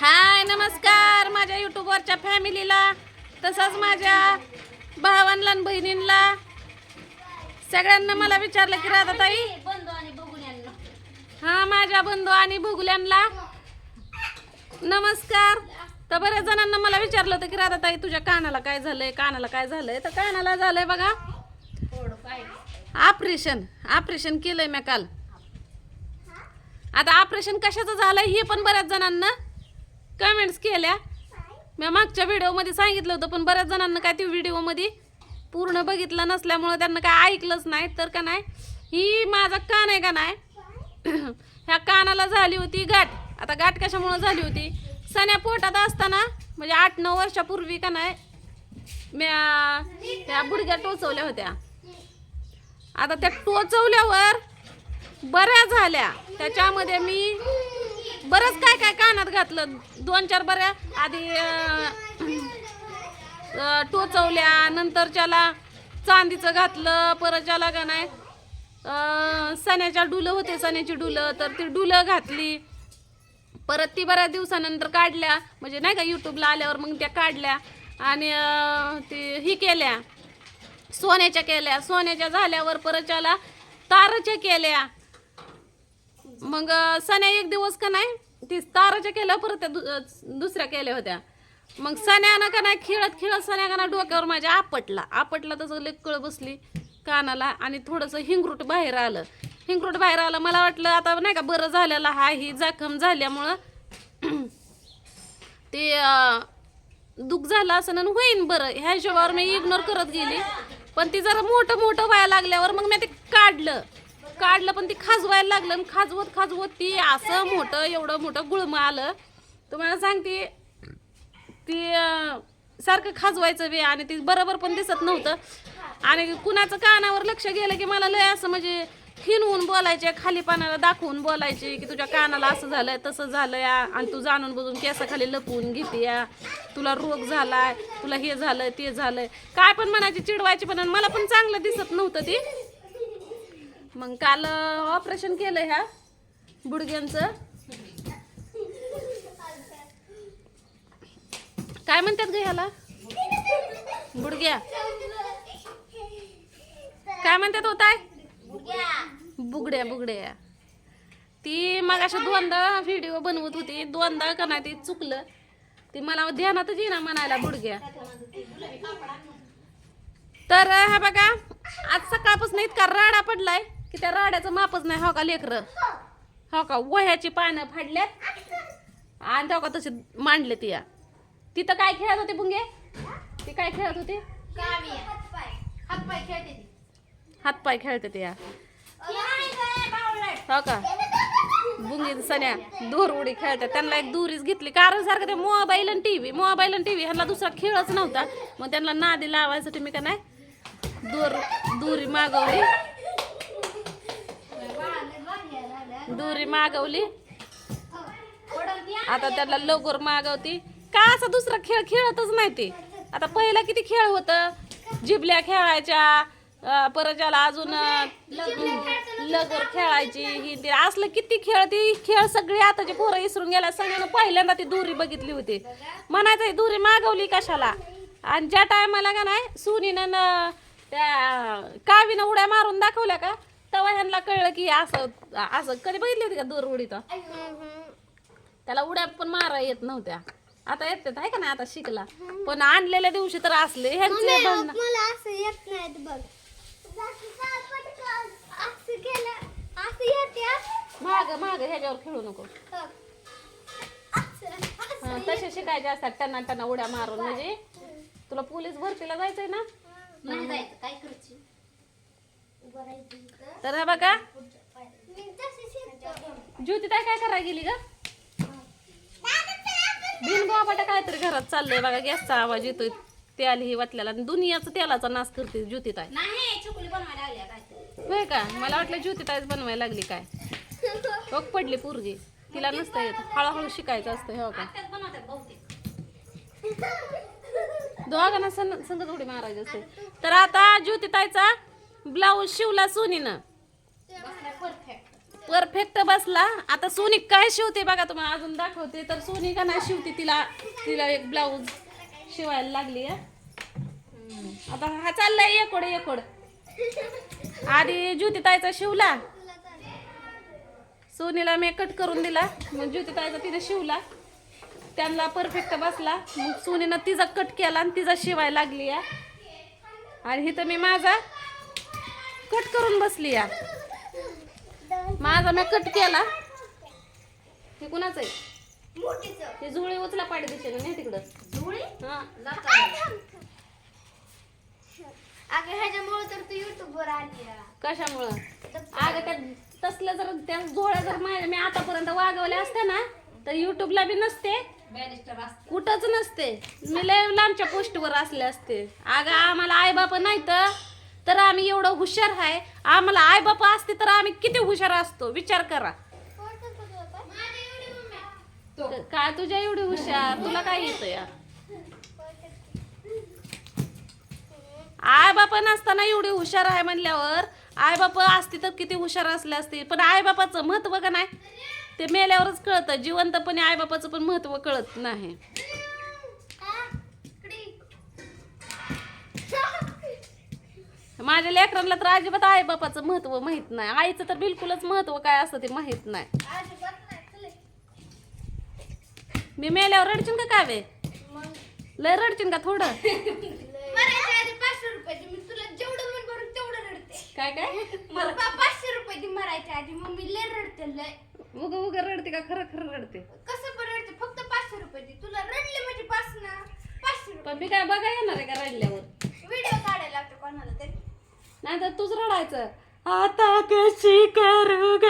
हाय नमस्कार. माझ्या युट्यूबवरच्या फॅमिलीला तसंच माझ्या भावांना बहिणींना सगळ्यांना मला विचारलं की राधाताई. ताई हा माझ्या बंधू आणि भुगल्यांना. नमस्कार. तर बऱ्याच जणांना मला विचारलं होतं की राधाताई तुझ्या कानाला काय झालंय कानाला काय झालंय? तर कानाला झालंय बघा. ऑपरेशन ऑपरेशन केलंय मी काल. आता ऑपरेशन कशाचं झालंय हे पण बऱ्याच जणांना कमेंट्स केल्या. मी मागच्या व्हिडिओमध्ये सांगितलं होतं पण बऱ्याच जणांना काय ते व्हिडिओमध्ये पूर्ण बघितलं नसल्यामुळं त्यांना काय ऐकलंच नाही तर का नाही? ही माझा कान आहे का नाही? ह्या कानाला झाली होती गाठ. आता गाठ कशामुळं झाली होती? सण्या पोटात असताना म्हणजे आठ नऊ वर्षापूर्वी का नाही म्या त्या बुडग्या टोचवल्या होत्या. आता त्या टोचवल्यावर बऱ्या झाल्या. त्याच्यामध्ये मी बरंच काय काय कानात घातलं. दोन चार बऱ्या. आधी टोचवल्या नंतर टोचवल्या नंतरच्याला चांदीचं घातलं परत ज्याला का नाही सण्याच्या डुलं होते सण्याची डुलं तर ती डुलं घातली. परत ती बऱ्याच दिवसानंतर काढल्या. म्हणजे नाही का यूट्यूबला आल्यावर मग त्या काढल्या. आणि ती ही केल्या. सोन्याच्या केल्या. सोन्याच्या झाल्यावर परत त्याला तारच्या केल्या. मग सण्या एक दिवस का नाही ती ताराच्या केल्या परत त्या दु- दुसऱ्या केल्या होत्या. मग सण्यानं का नाही खेळत खेळत सण्या का नाही डोक्यावर माझ्या आपटला. आपटला तसं लई कळ बसली कानाला आणि थोडंसं हिंगरूट बाहेर आलं. हिंगरूट बाहेर आलं मला वाटलं आता नाही का बरं झालेलं हा ही जखम झाल्यामुळं ते अं, दुःख झालं असं आणि होईन बरं. ह्या हिशोबावर मी इग्नोर करत गेली. पण ती जरा मोठं मोठं व्हायला लागल्यावर मग मी ते काढलं. काढलं पण ती खाजवायला लागलं आणि खाजवत खाजवत ती असं मोठं एवढं मोठं गुळमं आलं. तुम्हाला सांगते ती सारखं खाजवायचं बी आणि ती बरोबर पण दिसत नव्हतं. आणि कुणाचं कानावर लक्ष गेलं की मला लय असं म्हणजे हिनवून बोलायचे खाली पानाला दाखवून बोलायचे की तुझ्या कानाला असं झालंय तसं झालंय आणि तू जाणून बुजून केसाखाली लपवून घेते या तुला रोग झालाय तुला हे झालं ते झालंय. काय पण म्हणायची चिडवायची पण मला पण चांगलं दिसत नव्हतं ती. मग काल ऑपरेशन केलं ह्या गुडघ्यांचं काय म्हणतात ग ह्याला? बुडग्या. काय म्हणतात होताय बुगड्या बुगड्या. ती मग अशा दोनदा व्हिडिओ बनवत होती. दोनदा का नाही ते चुकलं. ती मला ध्यानातच येईना म्हणायला बुडग्या. तर हा बघा आज सकाळपासून इतका राडा पडलाय. की त्या राड्याचं मापच नाही हो का लेकरं? हो का? वह्याची पानं फाडल्यात आणि तेव्हा का तसे मांडले तिया तिथं काय खेळत होते बुंगे ती काय खेळत होती? हातपाय खेळते हातपाय खेळते ते हो का? बुंगी सण्या दूर उडी खेळतात. त्यांना एक दुरीच घेतली. कारण सारखं ते मोबाईल आणि टी व्ही मोबाईल आणि टी व्ही ह्यांना दुसरा खेळच नव्हता. मग त्यांना नादी लावायसाठी मी का नाही दूर दुरी मागवली. दुरी मागवली. आता त्याला लवकर मागवती. का असा दुसरा खेळ खेळतच नाही ते? आता पहिला किती खेळ होतं? जिबल्या खेळायच्या परत ज्याला अजून लगोर खेळायची ही ते असलं किती खेळ ती खेळ सगळे आताचे पोरं इसरून गेल्या सगळ्यांना पहिल्यांदा ती दुरी बघितली होती. म्हणायचं दुरी मागवली कशाला? आणि ज्या टायमाला का नाही सुनीनं त्या कावीनं उड्या मारून दाखवल्या का? तेव्हा ह्यांना कळलं की असं असं कधी बघितली होती का दूर उडी तर? त्याला उड्या पण मारा येत नव्हत्या. आता येतात आहे का नाही आता शिकला. पण आणलेल्या दिवशी तर असले ह्यांचे भांडणं. मला असं येत नाही बघ. असं केलं असं येते माग माग ह्याच्यावर खेळू नको. हं, तसे शिकायचे असतात टना टना उड्या मारून. म्हणजे तुला पोलीस भरतीला जायचंय ना? नाही जायचं काय करशील तर हा बघा. ज्योती काय काय करायला गेली ग? बिन बाबाटा काहीतरी घरात चाललंय बघा गॅसचा आवाज येतोय. तेल ही वाटल्याला. दुनियाचं तेलाचा नाश करते ज्योती ताई. नाही चुकली बनवायला लागल्या काय होय का? मला वाटलं ज्योती ताईच बनवायला लागली काय? बघ पडली पोरगी. तिला नसतं येत हळूहळू शिकायचं असतं हो का दोघांना सं संगत उडी मारायची असते. तर आता ज्योती ताईचा ब्लाऊज शिवला सोनीनं. परफेक्ट बसला. आता सोनी काय शिवते बघा तुम्हाला अजून दाखवते. तर सोनी का नाही शिवते तिला तिला एक ब्लाऊज शिवायला लागली. आता हा चाललाय एकोड एकोड. आधी ज्योती ताईचा शिवला. सोनीला मी कट करून दिला. मग ज्योती ताईचा तिने शिवला. त्यांना परफेक्ट बसला. मग सोनीनं तिचा कट केला आणि तिचा शिवायला लागली आणि इथं मी माझा कट करून बसली या. माझा मी कट केला. हे कुणाचं आहे? ते जुळे उचला पाडी दिशेने नाही तिकडं. जुळी? हा अगं ह्याच्यामुळे तर तू युट्यूबवर आली. कशामुळं? अगं त्या तसलं जर त्या झोळ्या जर मी आतापर्यंत वागवल्या असत्या ना तर युट्यूबला बी नसते. असते. कुठंच नसते. मी लय लांबच्या पोस्टवर असले असते. अगं आम्हाला आई बाप नाही तर तर आम्ही एवढं हुशार आहे. आम्हाला आई बाप असते तर आम्ही किती हुशार असतो? विचार करा. काय तुझ्या एवढी हुशार? तुला काय येतं या आई बाप नसताना एवढी हुशार आहे म्हणल्यावर आई बाप असते तर किती हुशार असले असते. पण आई बापाचं महत्त्व का नाही? ते मेल्यावरच कळतं. जिवंतपणे आई बापाचं पण महत्त्व कळत नाही. माझ्या लेकरांना तर अजिबात आई बापाचं महत्त्व माहीत नाही. आईचं तर बिलकुलच महत्त्व काय असतं ते माहीत नाही. मी मेल्यावर रडशील का काय वे लय रडशील का थोडं? काय काय? मला पाचशे रुपये दे मरायच्या आधी मम्मी लय रडते लय. उग उग रडते का? खरं खरं रडते. कसं पण रडते फक्त पाचशे रुपये दे. तुला रडले म्हणजे पाच ना पाचशे रुपये. पण मी काय बघा येणार आहे का रडल्यावर? व्हिडिओ काढायला लागतो कोणाला तरी. नाही तर तूच रडायचं. आता कशी करू ग?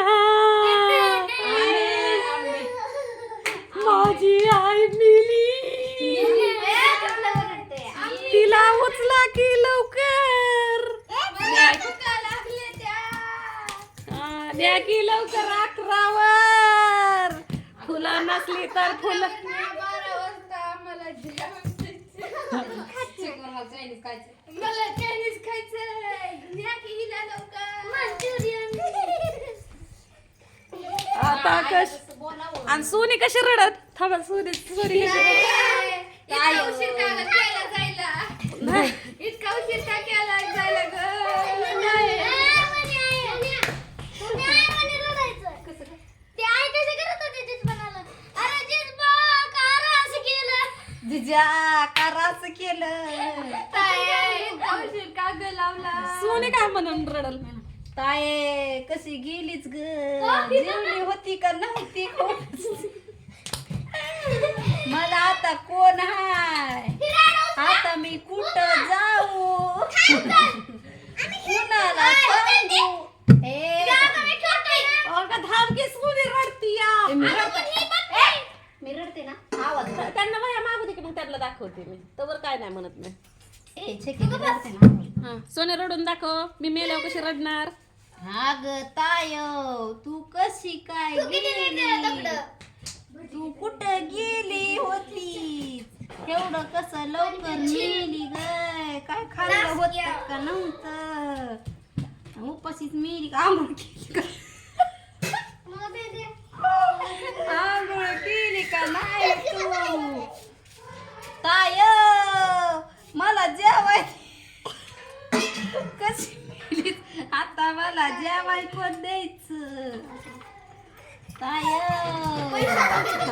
माझी आई मिली. तिला उचला की लवकर. द्या की लवकर अकरावर. फुलं नसली तर फुलं मला चायनीज खायचं न्या की हिला लवकर. मंचुरियन. आता कश आणि सोनी कशी रडत? थांबा सोनी सोनी कशी रडत? इतका उशीर का ग केला जायला? इतका उशीर का केला जायला ग? ते आई कसं करत होते जिजबानाला? अरे जिजबा, का रे असं केलं? जिजा कराच केलं ताई, इतका उशीर का ग लावला? सोनी काय म्हणून रडल? ताये कशी गेलीच ग? जेवली होती का नव्हती? कोण मला आता कोण हाय? आता मी कुठं जाऊ? कुणाला सांगू? ए, अगं थांब की सोनी रडती या. मी रडते. मी रडते ना. आवाज. त्यांना माझ्या मागू दे की मग त्यांना दाखवते मी. तवर काय नाही म्हणत मी. ए, छकी, रडते ना. सोने रडून दाखव. मी मेल्यावर कशी रडणार? हा ग ताय तू कशी काय गेली? तू कुठं गेली होती एवढं कसं लवकर मेली ग? काय खाल्लं होत का नव्हतं? उपाशीच मेली का? आंघोळ केली का? आंघोळ केली का नाही तू? ताय मला जेवाय कोण द्यायचं. ताय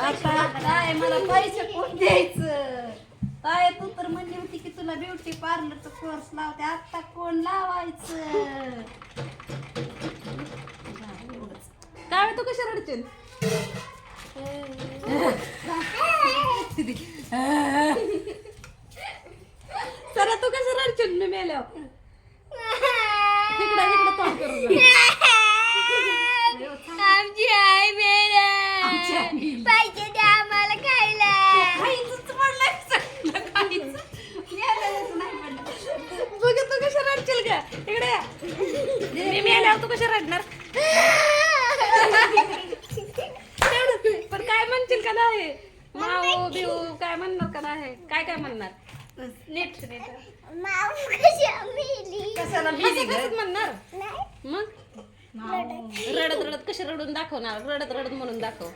आता काय मला पैसे कोण द्यायचं? ताय तू तर म्हणली होती की तुला ब्युटी पार्लरचा कोर्स लावते. आता कोण लावायचं? काय तू कशी रडशील सर तू कशी रडशील मी मेल्यावर. तिकडं तिकडं तोंड करून रड. आमची आई आमची आई मेल्या मेली. पैसे द्या आम्हाला खायला. काहीच पडलंय सगळं काहीच यायलाच नाही पडलं बघ तू कशी रडशील का इकडे ये. मी मेल्यावर तू कशी रडणार? तेवढं. पण काय म्हणशील का नाही? माऊ बिऊ काय म्हणणार का नाही? काय काय म्हणणार? नीट नीट. माऊ कशी कशाला मेली ग? म्हणणार? रडत रडत कशी रडून दाखवणार रडत रडत म्हणून दाखव.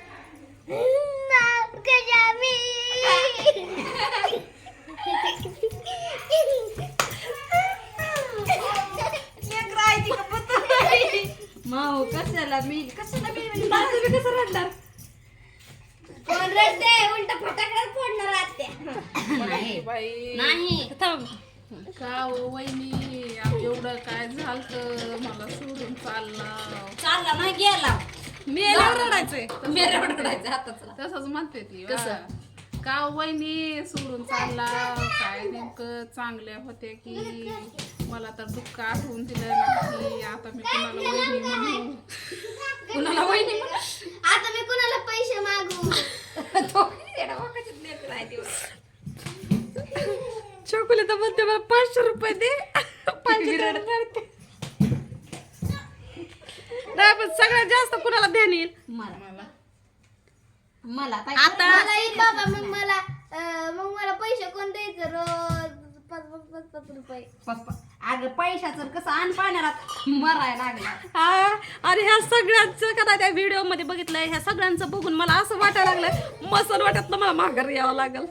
माऊ कशाला मी कशाला मी? तुम्ही कसं रडणार? कोण रडते उलट फटाकडे फोडणार आत्या. बाई. नाही. थांब. का हो वहिनी एवढं काय झालं मला सोडून चालला. चालला ना गेला. मी यायला रडायचंय. मेरे रडायचं हाताचा. तसंच म्हणते ती कसं? वा. का हो वहिनी सोडून चालला. काय नेमकं चांगल्या होत्या की? मला तर दुःख आठवून दिलं नाही. आता मी कुणाला वहिनी म्हणू? कुणाला वहिनी म्हणा आता मी कुणाला पैसे मागू तो येडा वाकाचीच लेकरं आहे ती. चोकुले तर म्हणते मला पाचशे रुपये दे पाचशे रडते नाही पण सगळ्यात जास्त ध्यान येईल मला. मला आता मला येईल बाबा मग मला अं, मग मला पैसे कोण द्यायचं? रोज पाच पाच पाच पाच रुपये. पप्पा अगं पैशाचं कसं आण पाण्याला मरायला लागला. हा आणि ह्या सगळ्यांचं कदा त्या व्हिडिओमध्ये बघितलंय ह्या सगळ्यांचं बघून मला असं वाटायला लागलं मसन वाटत ना मला माघारी यावं लागल.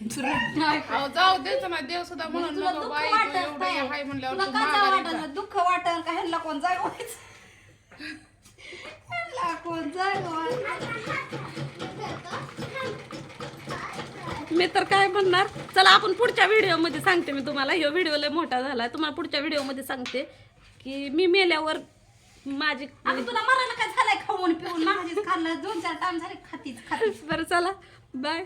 अहो, जाऊ देतो ना देव सुद्धा म्हणून तुला नको दुःख बाई तू वाटत एवढं नाही. हाय म्हणल्यावर तुला तू कसं माघारी जा. वाटत दुःख वाटत का ह्यांना कोण कोण जागवायचं मी तर काय म्हणणार? चला आपण पुढच्या व्हिडिओमध्ये सांगते मी तुम्हाला. ह्यो व्हिडिओ लय मोठा झाला. तुम्हाला पुढच्या व्हिडिओमध्ये सांगते की मी मेल्यावर माझी तुला मरायला काय झालंय खाऊन पिऊन माझीच खाल्लं. दोन चार टाइम झाले खातीच खातीच. बरं चला. बाय